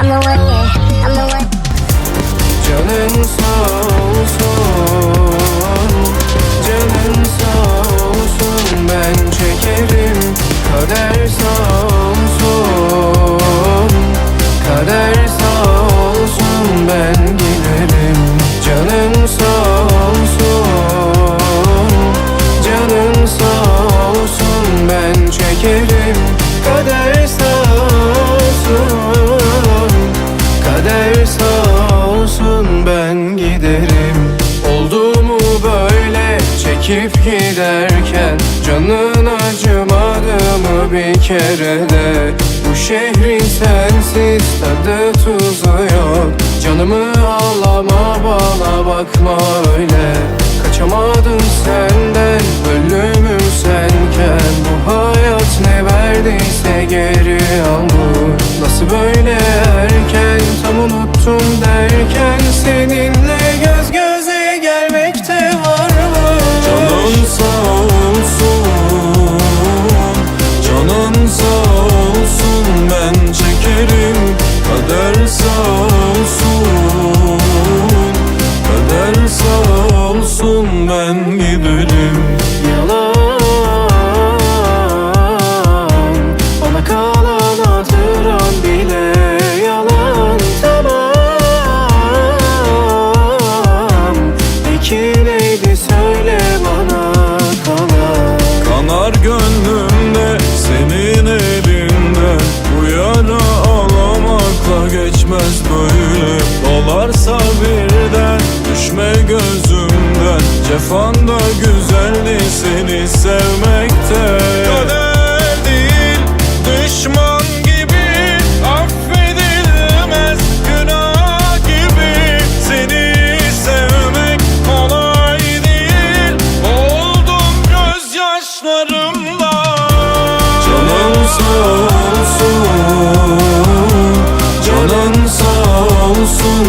I'm the one, yeah, I'm the one. Çekerim Kader sağ olsun Kader sağ olsun ben giderim. Oldu mu böyle çekip giderken Canın acımadı mı bir kere de. Bu şehrin sensiz tadı tuzu yok. Canımı ağlama bana bakma öyle. Kaçamadım senden söyle bana kalan Kanar gönlümde senin elinden Bu yara ağlamakla geçmez böyle. Dolarsa birden düşme gözümden. Cefanda güzeldi seni sevmekte